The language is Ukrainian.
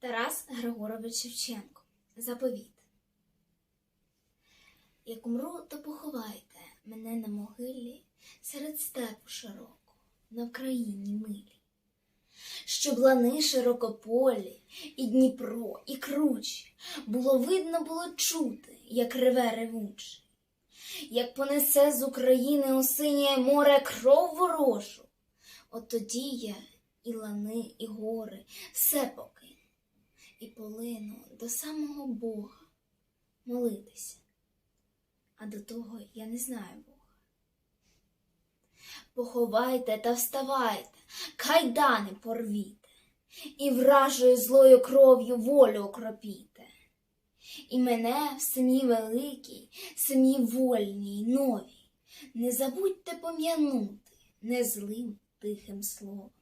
Тарас Григорович Шевченко. Заповіт. Як умру, то поховайте мене на могилі серед степу широко, на Вкраїні милі. Щоб лани широкополі, і Дніпро, і круч, було видно, було чути, як реве ревучий, як понесе з України у море кров ворожу, от тоді я і лани, і гори все покину, і полину до самого Бога молитися. А до того я не знаю Бога. Поховайте та вставайте, кайдани порвіте, і вражою злою кров'ю волю окропіте. І мене в сім'ї великій, сім'ї вольній, новій, не забудьте пом'янути не злим тихим словом.